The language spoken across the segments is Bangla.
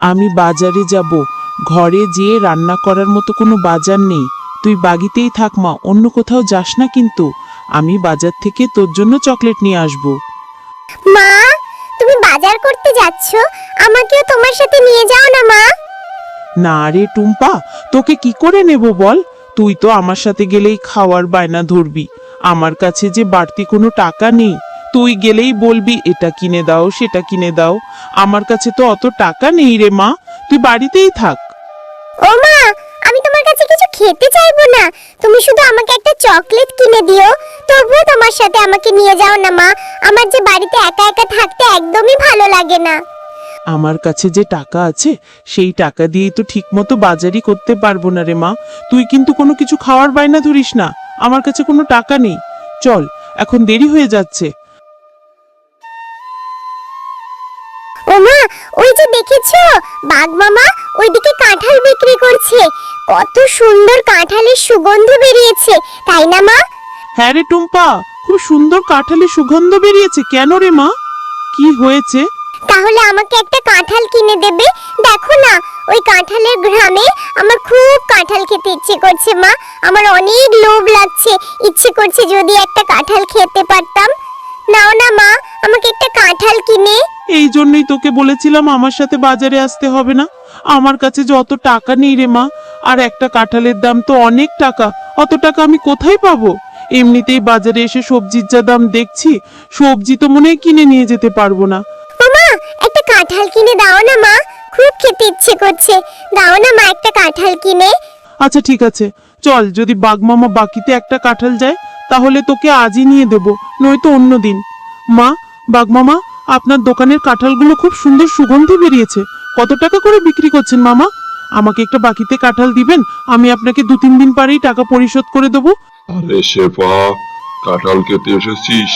আমি বাজারে যাব ঘরে যেয়ে রান্না করার মতো কোনো বাজার নেই। তুই বাগিতেই থাক মা অন্য কোথাও যাস না কিন্তু। আমি বাজার থেকে তোর জন্য চকলেট নিয়ে আসব। মা তুমি বাজার করতে যাচ্ছ? আমাকেও তোমার সাথে নিয়ে যাও না মা। না রে টুম্পা তোকে কি করে নেব বল? তুই তো আমার সাথে গেলেই খাওয়ার বায়না ধরবি। আমার কাছে যে বাড়তি কোনো টাকা নেই। তুই গেলেই বলবি এটা কিনে দাও সেটা কিনে দাও। আমার কাছে তো অত টাকা নেই রে মা তুই বাড়িতেই থাক। ও মা আমি তোমার কাছে কিছু খেতে চাইব না। তুমি শুধু আমাকে একটা চকলেট কিনে দিও। তবুও তোমার সাথে আমাকে নিয়ে যাও না মা। আমার যে বাড়িতে একা একা থাকতে একদমই ভালো লাগে না। আমার কাছে যে টাকা আছে সেই টাকা দিয়েই তো ঠিকমতো বাজারই করতে পারব না রে মা। তুই কিন্তু কোনো কিছু খাওয়ার বায়না ধরিস না। আমার কাছে কোনো টাকা নেই। চল এখন দেরি হয়ে যাচ্ছে। যে দেখেছ? বাঘ মামা ওইদিকে কাঁঠাল বিক্রি করছে। কত সুন্দর কাঁঠালের সুগন্ধ বেরিয়েছে তাই না মা? হ্যাঁ রে টুম্পা খুব সুন্দর কাঁঠালের সুগন্ধ বেরিয়েছে। কেন রে মা? কি হয়েছে? তাহলে আমাকে একটা কাঁঠাল কিনে দেবে? দেখো না ওই কাঁঠালের গ্রামে আমার খুব কাঁঠাল খেতে ইচ্ছে করছে মা। আমার অনেক লোভ লাগছে। ইচ্ছে করছে যদি একটা কাঁঠাল খেতে পারতাম। নাও না মা আমাকে একটা কাঁঠাল কিনে। এই জন্যই তোকে বলেছিলাম আমার সাথে বাজারে আসতে হবে না। আমার কাছে যত টাকা নেই রে মা আর একটা কাঁঠালের দাম তো অনেক টাকা অত টাকা আমি কোথায় পাবো? এমনিতেই বাজারে এসে সবজির যা দাম দেখছি সবজি তো মনে হয় কিনে নিয়ে যেতে পারব না। মা একটা কাঁঠাল কিনে দাও না মা খুব খেতে ইচ্ছে করছে। দাও না মা একটা কাঁঠাল কিনে। আচ্ছা ঠিক আছে। চল যদি বাগমামা বাকিতে একটা কাঁঠাল যায় তাহলে তোকে আজই নিয়ে দেব, নয়তো অন্য দিন। মা, বাগমামা, আপনার দোকানের কাঁঠালগুলো খুব সুন্দর সুগন্ধি বেরিয়েছে। কত টাকা করে বিক্রি করছেন মামা? আমাকে একটা বাকিতে কাঁঠাল দিবেন, আমি আপনাকে দু তিন দিন পরেই টাকা পরিশোধ করে দেবো। আরে শেফা, কাঁঠাল খেতে এসেছিস?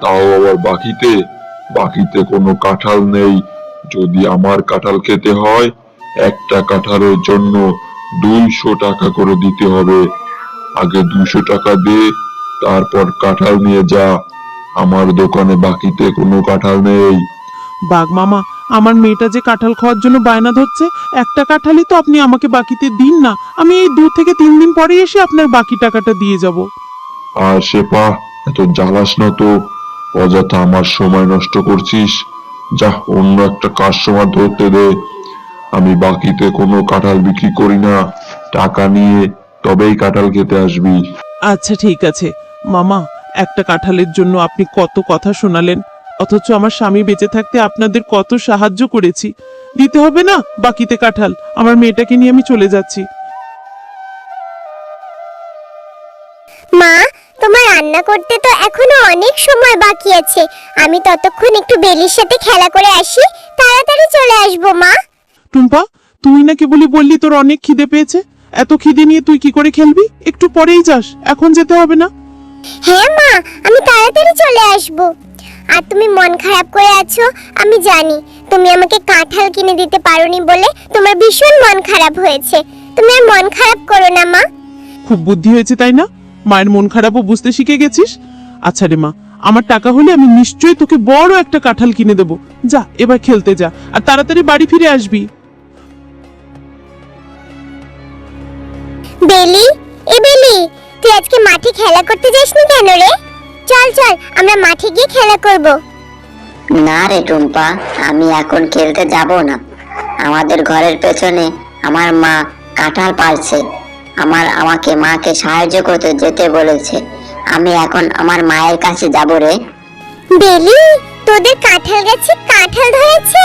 তাও আবার বাকিতে? বাকিতে কোনো কাঁঠাল নেই। যদি আমার কাঁঠাল খেতে হয়, একটা কাঁঠালের জন্য দুইশো টাকা করে দিতে হবে। আগে দুশো টাকা দে তারপর কাঁঠাল নিয়ে যা। আমার দোকানে বাকিতে কোনো কাঁঠাল নেই। বাঘ মামা আমার মেয়েটা যে কাঁঠাল খাওয়ার জন্য বায়না ধরছে একটা কাঁঠালই তো আপনি আমাকে বাকিতে দিন না। আমি এই দু থেকে তিন দিন পরে এসে আপনার বাকি টাকাটা দিয়ে যাব। আর শেফা এত জ্বালাস না তো। অযথা আমার সময় নষ্ট করছিস। যা অন্য একটা কাস্টমার ধরতে দে। আমি বাকিতে কোনো কাঁঠাল বিক্রি করি না। টাকা নিয়ে তবেই কাঁঠাল খেতে আসবি। আচ্ছা ঠিক আছে। মামা একটা কাঁঠালের জন্য আপনি কত কথা শোনালেন। অথচ আমার স্বামী বেঁচে থাকতে আপনাদের কত সাহায্য করেছি। দিতে হবে না বাকিতে কাঁঠাল আমার মেয়েটাকে নিয়ে আমি চলে যাচ্ছি। মা তোমার রান্না করতে তো এখনও অনেক সময় বাকি আছে। আমি ততক্ষণ একটু বেলির সাথে খেলা করে আসি তাড়াতাড়ি চলে আসব মা। টুম্পা তুই নাকি বলি বললি তোর অনেক খিদে পেয়েছে। এত খিদে নিয়ে তুই কি করে খেলবি? একটু পরেই যাস এখন যেতে হবে না। হ্যাঁ মা আমি তাড়াতাড়ি চলে আসব। আর তুমি মন খারাপ করে আছো আমি জানি। তুমি আমাকে কাঁঠাল কিনে দিতে পারোনি বলে তোমার ভীষণ মন খারাপ হয়েছে। তুমি আর মন খারাপ করো না মা। খুব বুদ্ধি হয়েছে তাই না? মায়ের মন খারাপও বুঝতে শিখে গেছিস? আচ্ছা রে মা আমার টাকা হলে আমি নিশ্চয়ই তোকে বড় একটা কাঁঠাল কিনে দেবো। যা এবার খেলতে যা আর তাড়াতাড়ি বাড়ি ফিরে আসবি। বেলি বেলি তুই আজকে মাঠে খেলা করতে যাসনি কেন রে? চল চল আমরা মাঠে গিয়ে খেলা করব। না রে টুম্পা আমি এখন খেলতে যাব না। আমাদের ঘরের পেছনে আমার মা কাঁঠাল পারছে আমার আমাকে মাকে সাহায্য করতে যেতে বলেছে। আমি এখন আমার মায়ের কাছে যাব রে। বেলি তোদের কাঁঠাল গাছে কাঁঠাল ধরেছে?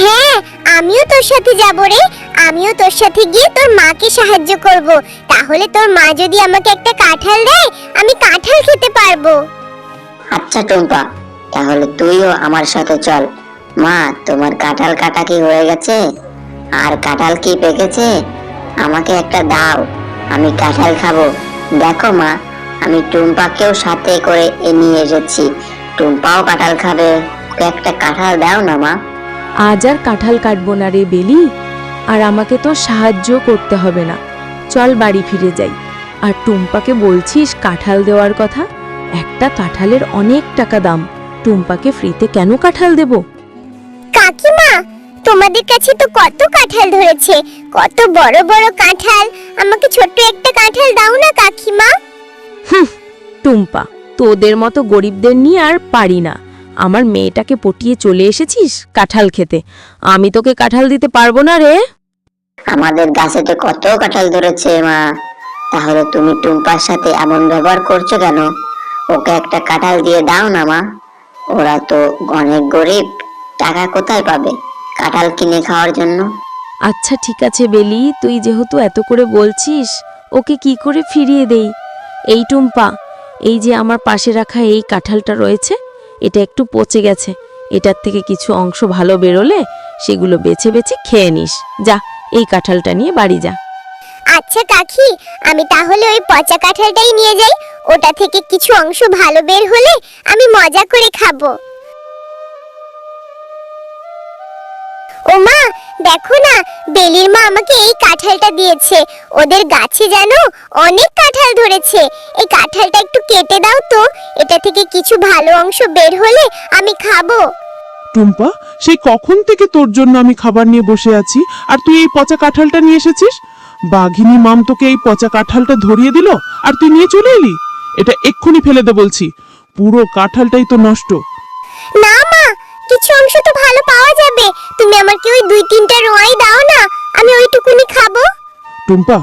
হ্যাঁ আমিও তোর সাথে যাব রে। আমিও তোর সাথে গিয়ে তোর মাকে সাহায্য করব। তাহলে তোর মা যদি আমাকে একটা কাঁঠাল দেয়, আমি কাঁঠাল খেতে পারব। আচ্ছা টুম্পা, তাহলে তুইও আমার সাথে চল। মা, তোমার কাঁঠাল কাটা কি হয়ে গেছে? আর কাঁঠাল কি পেকেছে? আমাকে একটা দাও, আমি কাঁঠাল খাব। দেখো মা, আমি টুম্পাকেও সাথে করে এ নিয়ে এসেছি। টুম্পাও কাঁঠাল খাবে। একটা কাঁঠাল দাও না মা। আজ আর কাঁঠাল কাটবো না রে বেলি আর আমাকে তো সাহায্য করতে হবে না। চল বাড়ি ফিরে যাই। আর টুম্পাকে বলছিস কাঁঠাল দেওয়ার কথা? একটা কাঁঠালের অনেক টাকা দাম। টুম্পাকে ফ্রিতে কেন কাঁঠাল দেব? কাকিমা তোমাদের কাছে তো কত কাঁঠাল ধরেছে। কত বড় বড় কাঁঠাল। আমাকে ছোট্ট একটা কাঁঠাল দাও না কাকিমা। টুম্পা তোদের মতো গরিবদের নিয়ে আর পারি না। আমার মেয়েটাকে পটিয়ে চলে এসেছিস কাঁঠাল খেতে? আমি তোকে কাঁঠাল দিতে পারব না রে। আমাদের গাছেতে কত কাঁঠাল ধরেছে মা। তাহলে তুমি টুম্পার সাথে এমন ব্যবহার করছ কেন? ওকে একটা কাঁঠাল দিয়ে দাও না মা। ওরা তো অনেক গরিব টাকা কোথায় পাবে কাঁঠাল কিনে খাওয়ার জন্য? আচ্ছা ঠিক আছে বেলি তুই যেহেতু এত করে বলছিস ওকে কি করে ফিরিয়ে দেই? এই টুম্পা এই যে আমার পাশে রাখা এই কাঁঠালটা রয়েছে এটা একটু পচে গেছে। এটার থেকে কিছু অংশ ভালো বেরোলে সেগুলো বেছে বেছে খেয়ে নিস। যা, এই কাঁঠালটা নিয়ে বাড়ি যা। আচ্ছা কাকি, আমি তাহলে ওই পচা কাঁঠালটাই নিয়ে যাই। ওটা থেকে কিছু অংশ ভালো বের হলে আমি মজা করে খাব। ও মা দেখো না বেলির মা আমাকে এই কাঁঠালটা দিয়েছে। ওদের গাছে জানো অনেক কাঁঠাল ধরেছে। এই কাঁঠালটা একটু কেটে দাও তো এটা থেকে কিছু ভালো অংশ বের হলে আমি খাব। টুম্পা সেই কখন থেকে তোর জন্য আমি খাবার নিয়ে বসে আছি? আর তুই এই পচা কাঁঠালটা নিয়ে এসেছিস? বাঘিনী মাম তোকে এই পচা কাঁঠালটা ধরিয়ে দিল আর তুই নিয়ে চলে এলি? এটা এক্ষুনি ফেলে দে বলছি। পুরো কাঁঠালটাই তো নষ্ট। না মা অংশ তো ভালো পাওয়া যাবে। তুমি আমাকে ওই দুই তিনটা রোয়াই দাও না আমি ওইটুকুনি খাব। টুম্পা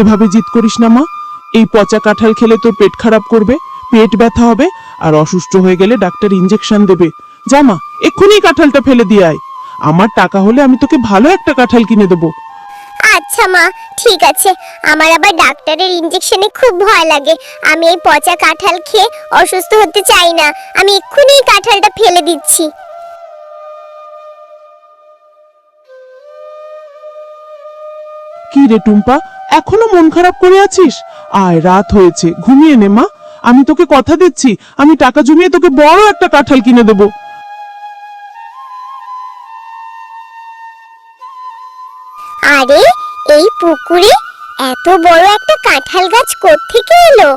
এভাবে জিদ করিস না মা। এই পচা কাঁঠাল খেলে তোর পেট খারাপ করবে পেট ব্যথা হবে আর অসুস্থ হয়ে গেলে ডাক্তার ইঞ্জেকশন দেবে। যা মা এক্ষুনি কাঁঠালটা ফেলে দিয়ে আয়। আমার টাকা হলে আমি তোকে ভালো একটা কাঁঠাল কিনে দেবো। আচ্ছা মা ঠিক আছে। আমার আবার ডাক্তারের ইঞ্জেকশনে খুব ভয় লাগে। আমি এই পচা কাঁঠাল খেয়ে অসুস্থ হতে চাই না। আমি এক্ষুনি কাঁঠালটা ফেলে দিচ্ছি। কি রে টুম্পা? এখনও মন খারাপ করে আছিস? আয়, রাত হয়েছে, ঘুমিয়ে নে মা। আমি তোকে কথা দিচ্ছি, আমি টাকা জমিয়ে তোকে বড় একটা কাঁঠাল কিনে দেবো। আরে, এই পুকুরে এত বড় একটা কাঁঠাল গাছ কোত্থেকে এলো?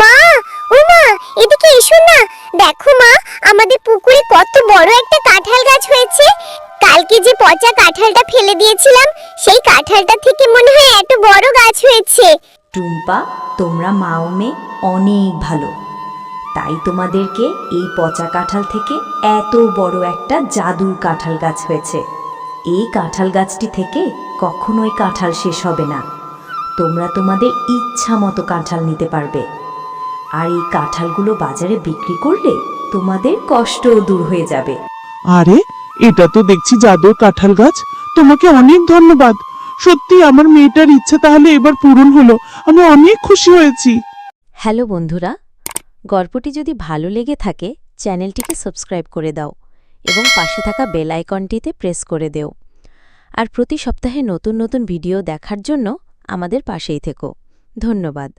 মা, ও মা, এদিকে এসো না দেখো মা, আমাদের পুকুরে কত বড় একটা কাঁঠাল গাছ হয়েছে। কালকে যে পচা কাঁঠালটা ফেলে দিয়েছিলাম, সেই কাঁঠালটা থেকে মনে হয় এত বড় গাছ হয়েছে। টুম্পা, তোমরা মাও মেয়ে অনেক ভালো। তাই তোমাদেরকে এই পচা কাঁঠাল থেকে এত বড় একটা জাদুর কাঁঠাল গাছ হয়েছে। এই কাঁঠাল গাছটি থেকে কখনোই কাঁঠাল শেষ হবে না। তোমরা তোমাদের ইচ্ছা মতো কাঁঠাল নিতে পারবে। আর এই কাঁঠালগুলো বাজারে বিক্রি করলে তোমাদের কষ্টও দূর হয়ে যাবে। আরে এটা তো দেখছি জাদুর কাঁঠাল গাছ। তোমাকে অনেক ধন্যবাদ। সত্যি আমার মেয়েটার ইচ্ছে তাহলে এবার পূরণ হলো। আমি অনেক খুশি হয়েছি। হ্যালো বন্ধুরা গল্পটি যদি ভালো লেগে থাকে চ্যানেলটিকে সাবস্ক্রাইব করে দাও এবং পাশে থাকা বেল আইকনটিতে প্রেস করে দেও। আর প্রতি সপ্তাহে নতুন নতুন ভিডিও দেখার জন্য আমাদের পাশেই থেকো। ধন্যবাদ।